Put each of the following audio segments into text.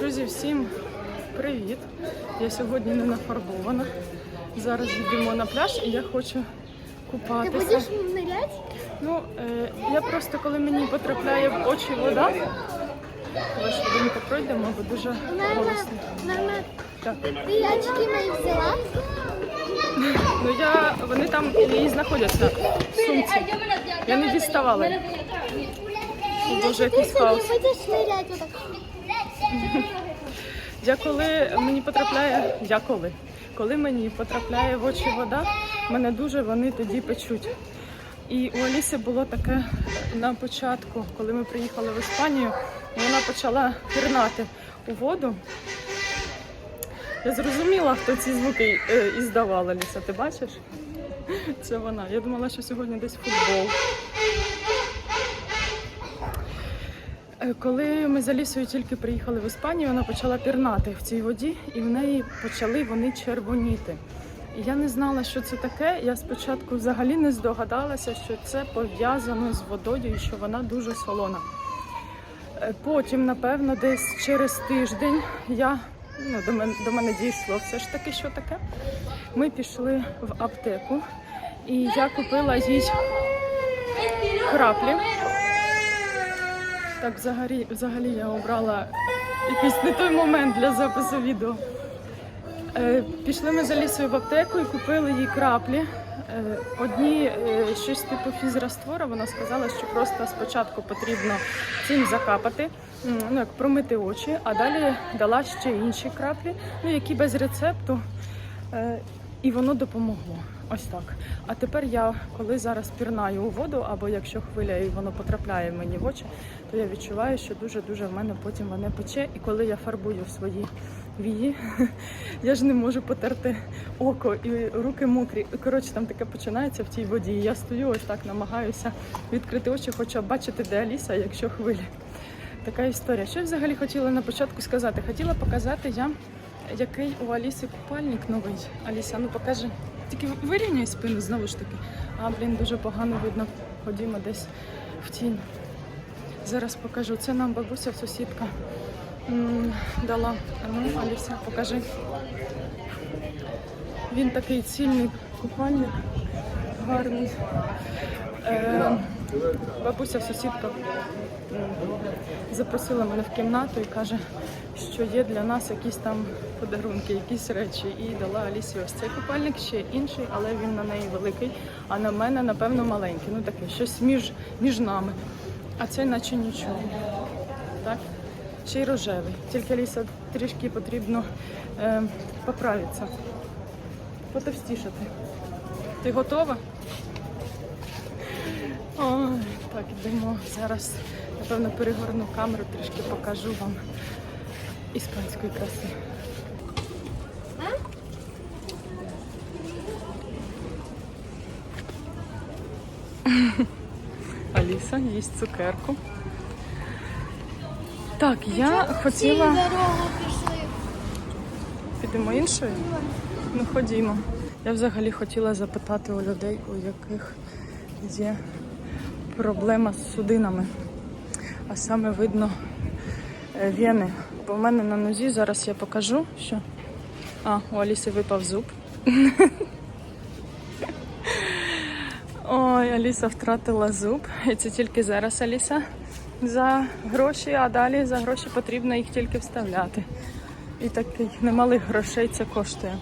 Друзі, всім привіт! Я сьогодні не нафарбована. Зараз йдемо на пляж і я хочу Ты купатися. будешь нырять? Ну, е, я просто коли мені потрапляє в очі вода, давай швиденько пройдемо, бо дуже Мама, голосно. мама, Так. ты очки мои взяла? Ну я вони там і знаходяться в сумці. Я не діставала. їх. Дуже Ты якийсь сегодня хаос. будешь нырять вот так? Я коли мені потрапляє, я коли, коли мені потрапляє в очі вода, мене дуже вони тоді печуть. І у Аліси було таке на початку, коли ми приїхали в Іспанію, вона почала пірнати у воду. Я зрозуміла, хто ці звуки е, іздавав, Аліса. Ти бачиш? Це вона. Я думала, що сьогодні десь футбол. Е, Коли ми з Алісою тільки приїхали в Іспанію, вона почала пірнати в цій воді, і в неї почали вони червоніти. Я не знала, що це таке. Я спочатку взагалі не здогадалася, що це пов'язано з водою і що вона дуже солона. Е, Потім, напевно, десь через тиждень я ну, до мене до мене дійшло все ж таки, що таке. Ми пішли в аптеку, і я купила їй краплі. Так, взагалі, взагалі я обрала якийсь не той момент для запису відео. Е, пішли ми з Алісою в аптеку і купили їй краплі. Е, одні е, щось типу фізраствора. Вона сказала, що просто спочатку потрібно цим закапати, ну як промити очі, а далі дала ще інші краплі, ну які без рецепту. Е, і воно допомогло. Ось так. А тепер я, коли зараз пірнаю у воду, або якщо хвиля і воно потрапляє мені в очі, то я відчуваю, що дуже-дуже в мене потім воно пече. І коли я фарбую свої вії, я ж не можу потерти око і руки мокрі. Коротше, там таке починається в тій воді. І я стою ось так, намагаюся відкрити очі, хоча бачити, де Аліса, якщо хвилі. Така історія. Що я взагалі хотіла на початку сказати? Хотіла показати я, який у Аліси купальник новий. Аліса, ну покажи. Тільки вирівняй спину знову ж таки. А, блін, дуже погано видно. Ходімо десь в тінь. Зараз покажу. Це нам бабуся, сусідка дала. Ну, Аліса, покажи. Він такий цільний купальник, гарний. Е, бабуся, сусідка запросила мене в кімнату і каже, що є для нас якісь там подарунки, якісь речі. І дала Алісі ось цей купальник, ще інший, але він на неї великий, а на мене, напевно, маленький. Ну таке, щось між, між нами. А це наче нічого. Так? Ще й рожевий. Тільки Аліса трішки потрібно е, поправитися, потовстішати. Ти готова? Ой, так, йдемо. Зараз, напевно, перегорну камеру, трішки покажу вам іспанської краси. Аліса їсть цукерку. Так, я хотіла. Підемо іншою? Ну ходімо. Я взагалі хотіла запитати у людей, у яких є проблема з судинами. А саме видно е, вени. Бо в мене на нозі зараз я покажу, що. А, у Аліси випав зуб. Ой, Аліса втратила зуб. І це тільки зараз Аліса за гроші, а далі за гроші потрібно їх тільки вставляти. І таких немалих грошей це коштує.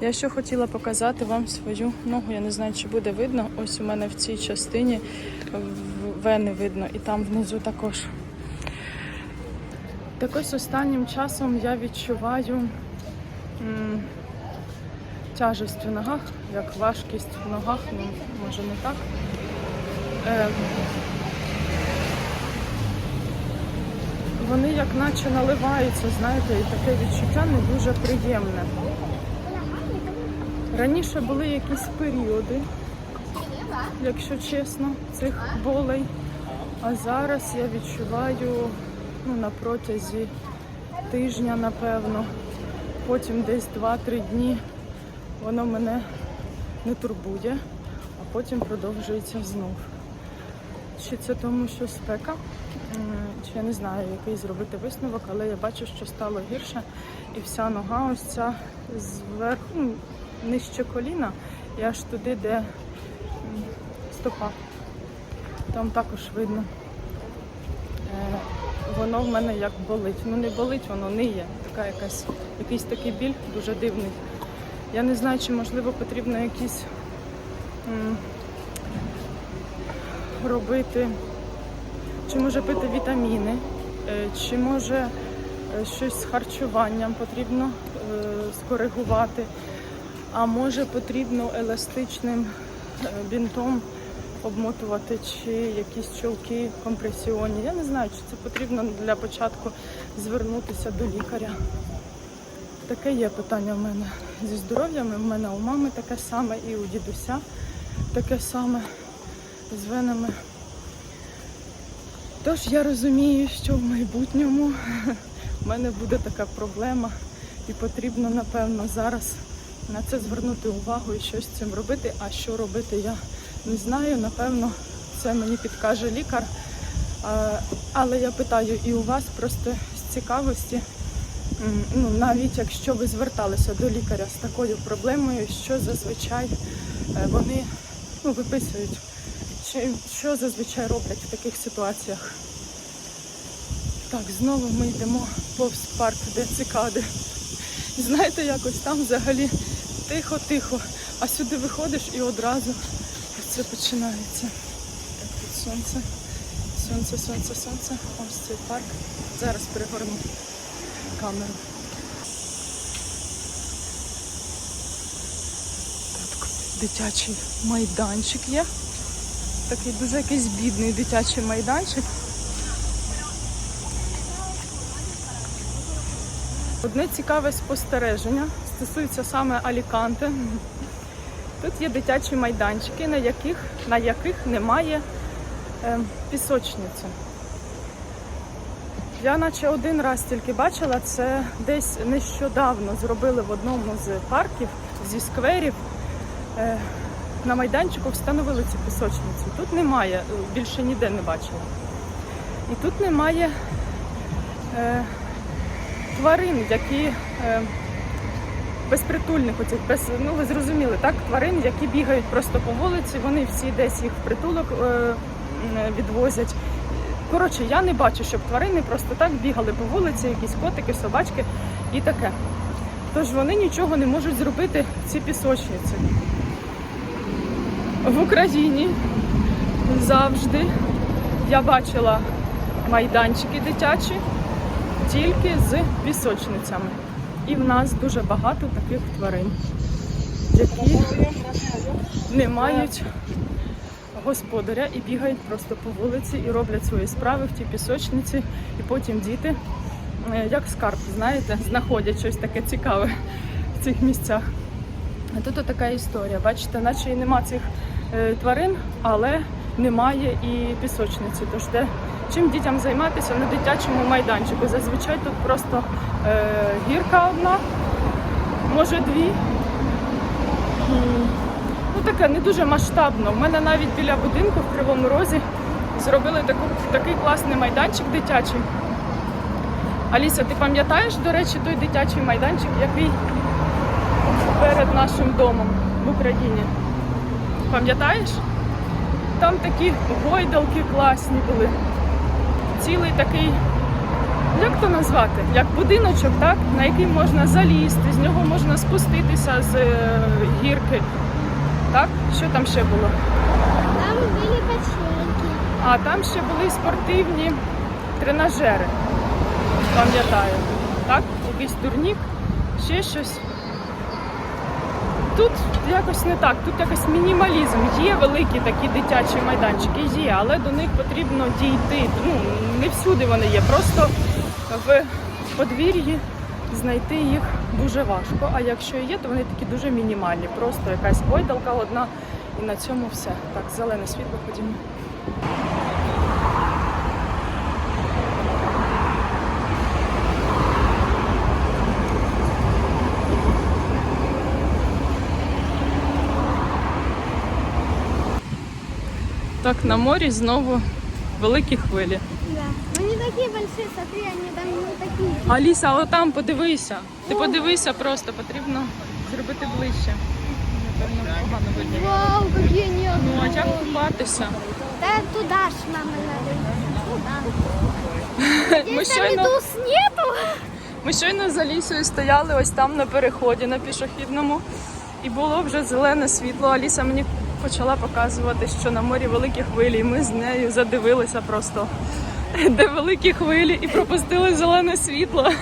Я ще хотіла показати вам свою ногу. Я не знаю, чи буде видно. Ось у мене в цій частині вени видно, і там внизу також. Так ось останнім часом я відчуваю м, тяжесть в ногах, як важкість в ногах, ну може не так. Е, вони як наче наливаються, знаєте, і таке відчуття не дуже приємне. Раніше були якісь періоди, якщо чесно, цих болей. А зараз я відчуваю ну, на протязі тижня, напевно, потім десь 2-3 дні воно мене не турбує, а потім продовжується знов. Чи це тому, що спека? Чи я не знаю, який зробити висновок, але я бачу, що стало гірше. І вся нога ось ця зверху, ну, нижче коліна, і аж туди, де стопа. Там також видно. Воно в мене як болить. Ну не болить, воно ниє. Така якась, якийсь такий біль дуже дивний. Я не знаю, чи можливо потрібно якісь м, робити, чи може пити вітаміни, е, чи може е, щось з харчуванням потрібно е, скоригувати, а може потрібно еластичним е, бінтом обмотувати, чи якісь чолки компресіонні. Я не знаю, чи це потрібно для початку звернутися до лікаря. Таке є питання в мене зі здоров'ям. У мене у мами таке саме, і у дідуся таке саме з венами. Тож я розумію, що в майбутньому в мене буде така проблема, і потрібно, напевно, зараз на це звернути увагу і щось з цим робити. А що робити, я не знаю. Напевно, це мені підкаже лікар. Але я питаю і у вас просто з цікавості, ну, навіть якщо ви зверталися до лікаря з такою проблемою, що зазвичай е, вони ну, виписують, що зазвичай роблять в таких ситуаціях. Так, знову ми йдемо повз парк, де цикади. Знаєте, якось там взагалі тихо-тихо, а сюди виходиш і одразу це починається. Так, тут сонце, сонце, сонце, сонце. Ось цей парк. Зараз перегорну камеру. Тут дитячий майданчик є. Такий дуже якийсь бідний дитячий майданчик. Одне цікаве спостереження стосується саме Аліканте. Тут є дитячі майданчики, на яких, на яких немає е, пісочниці. Я наче один раз тільки бачила, це десь нещодавно зробили в одному з парків зі скверів. Е, на майданчику встановили ці пісочниці. Тут немає, е, більше ніде не бачила. І тут немає е, тварин, які е, безпритульних, оцих, без, ну ви зрозуміли, так? Тварин, які бігають просто по вулиці, вони всі десь їх в притулок е, відвозять. Коротше, я не бачу, щоб тварини просто так бігали по вулиці, якісь котики, собачки і таке. Тож вони нічого не можуть зробити, ці пісочниці. В Україні завжди я бачила майданчики дитячі тільки з пісочницями. І в нас дуже багато таких тварин, які не мають господаря і бігають просто по вулиці і роблять свої справи в тій пісочниці, і потім діти, е, як скарб, знаєте, знаходять щось таке цікаве в цих місцях. А тут така історія. Бачите, наче і нема цих е, тварин, але немає і пісочниці. Тож де чим дітям займатися на дитячому майданчику? Зазвичай тут просто е, гірка одна, може дві. Ну таке не дуже масштабно. У мене навіть біля будинку в Кривому Розі зробили таку, такий класний майданчик дитячий. Аліса, ти пам'ятаєш, до речі, той дитячий майданчик, який перед нашим домом в Україні? Пам'ятаєш? Там такі гойдалки класні були. Цілий такий, як то назвати? Як будиночок, так? на який можна залізти, з нього можна спуститися з е, гірки. Так? Що там ще було? Там были качельки. А там ще були спортивні тренажери. Пам'ятаю. Так? Якийсь турнік, ще щось. Тут якось не так, тут якось мінімалізм. Є великі такі дитячі майданчики, є, але до них потрібно дійти. Ну, не всюди вони є. Просто в подвір'ї знайти їх дуже важко. А якщо є, то вони такі дуже мінімальні. Просто якась гойдалка одна і на цьому все. Так, зелене світло ходімо. Так, на морі знову великі хвилі. Да. Ну не такие смотри, они там не такие. Аліса, а отам подивися. Ти подивися просто, потрібно зробити ближче. Напевно, погано видно. Вау, какие они Ну, а як купатися? Да туда ж нам. Туда. Ми щойно, медуз нету. ми щойно з Алісою стояли ось там на переході на пішохідному. І було вже зелене світло. Аліса мені почала показувати, що на морі великі хвилі. І ми з нею задивилися просто, де великі хвилі, і пропустили зелене світло.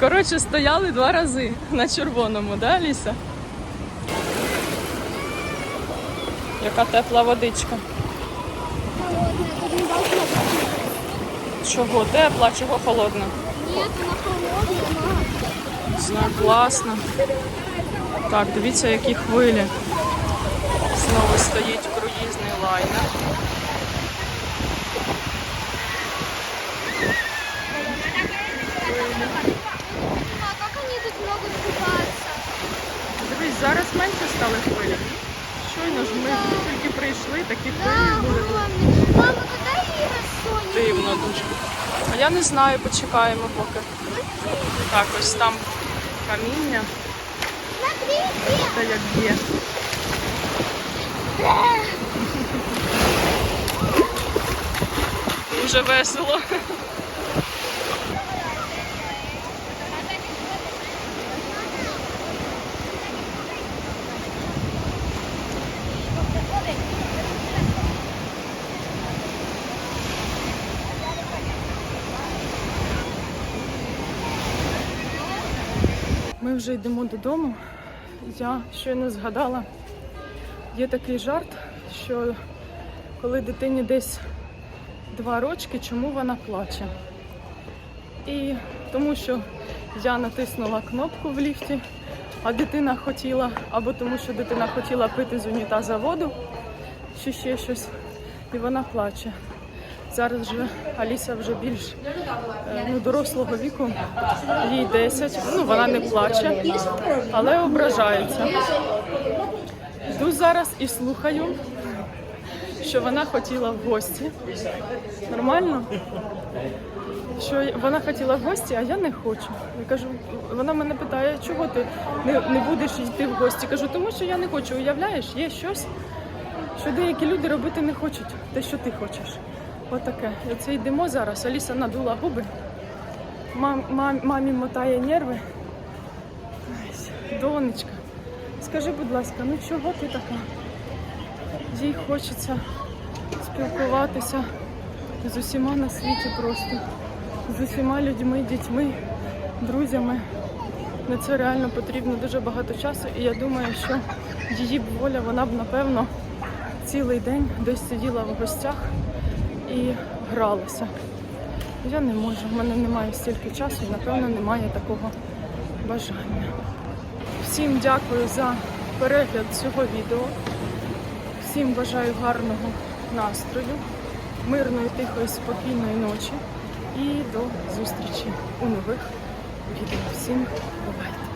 Коротше, стояли два рази на червоному, да, Аліса? Яка тепла водичка. Чого тепла, чого холодна? Нет, она холодная. Знаю, класно. Так, дивіться, які хвилі. Знову стоїть круїзний лайнер. Дивись, зараз менше стали хвилі. Щойно ж ми тільки прийшли, такі Да, хвилі були. Мама, Ира Соня? Дивно дуже. А я не знаю, почекаємо поки. Так, ось там каміння. Та як є. Дуже весело. Ми вже йдемо додому. Я щойно згадала, є такий жарт, що коли дитині десь два рочки, чому вона плаче? І тому що я натиснула кнопку в ліфті, а дитина хотіла, або тому що дитина хотіла пити з унітаза воду, чи ще щось, і вона плаче. Зараз вже Аліса вже більш е, ну, дорослого віку, їй 10, ну вона не плаче, але ображається. Йду зараз і слухаю, що вона хотіла в гості. Нормально? Що вона хотіла в гості, а я не хочу. Я кажу, вона мене питає, чого ти не, не будеш йти в гості? Кажу, тому що я не хочу. Уявляєш, є щось, що деякі люди робити не хочуть, те, що ти хочеш. Отаке. Оце йдемо зараз. Аліса надула губи, мам, мам, мамі мотає нерви. Донечка, скажи, будь ласка, ну чого ти така? Їй хочеться спілкуватися з усіма на світі просто, з усіма людьми, дітьми, друзями. На це реально потрібно дуже багато часу, і я думаю, що її б воля, вона б напевно цілий день десь сиділа в гостях і гралася. Я не можу, в мене немає стільки часу і напевно немає такого бажання. Всім дякую за перегляд цього відео. Всім бажаю гарного настрою, мирної, тихої, спокійної ночі і до зустрічі у нових відео. Всім бувайте!